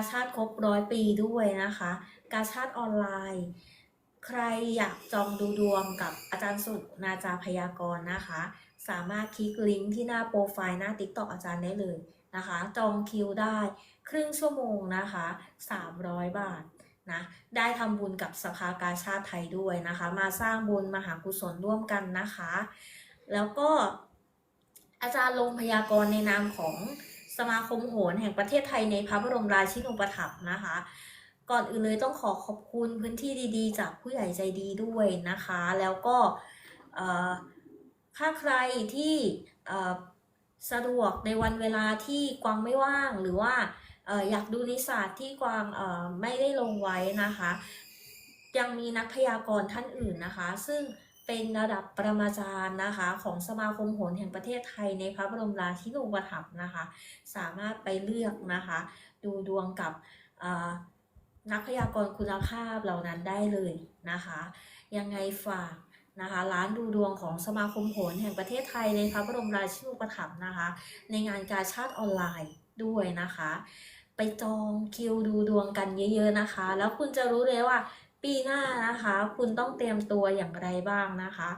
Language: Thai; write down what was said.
าชาติครบร้อยปีด้วยนะคะ กาชาติออนไลน์ ใครอยากจองดูดวงกับอาจารย์สุนาจาพยากรณ์นะคะ สามารถคลิกลิงก์ที่หน้าโปรไฟล์หน้า TikTok อาจารย์ได้เลยนะคะ จองคิวได้ครึ่งชั่วโมงนะคะ 300 บาทนะได้ทำบุญกับสภากาชาติไทยด้วยนะคะ มาสร้างบุญมหากุศลร่วมกันนะคะ แล้วก็อาจารย์ลงพยากรณ์ในนามของ สมาคมโหรแห่งประเทศไทยในพระบรมราชินูปถัมภ์นะคะ ก่อนอื่นเลยต้องขอขอบคุณพื้นที่ดีๆ จากผู้ใหญ่ใจดีด้วยนะคะ แล้วก็ถ้าใครที่สะดวกในวันเวลาที่กวางไม่ว่างหรือว่าออยากดูนิสสัตที่กวางไม่ได้ลงไว้นะคะ ยังมีนักพยากรณ์ท่านอื่นนะคะ ซึ่ง เป็นระดับประมาจารย์นะคะ ของสมาคมโหรแห่งประเทศไทยในพระบรมราชินูปถัมภ์นะคะ สามารถไปเลือกนะคะ ดูดวงกับนักพยากรณ์คุณภาพเหล่านั้นได้เลยนะคะ ยังไงฝากนะคะร้านดูดวงของสมาคมโหรแห่งประเทศไทยในพระบรมราชินูปถัมภ์นะคะ ในงานกาชาติออนไลน์ด้วยนะคะ ไปจองคิวดูดวงกันเยอะ ๆนะคะ แล้วคุณจะรู้เลยว่า ปีหน้านะคะ คุณต้องเตรียมตัวอย่างไรบ้างนะคะ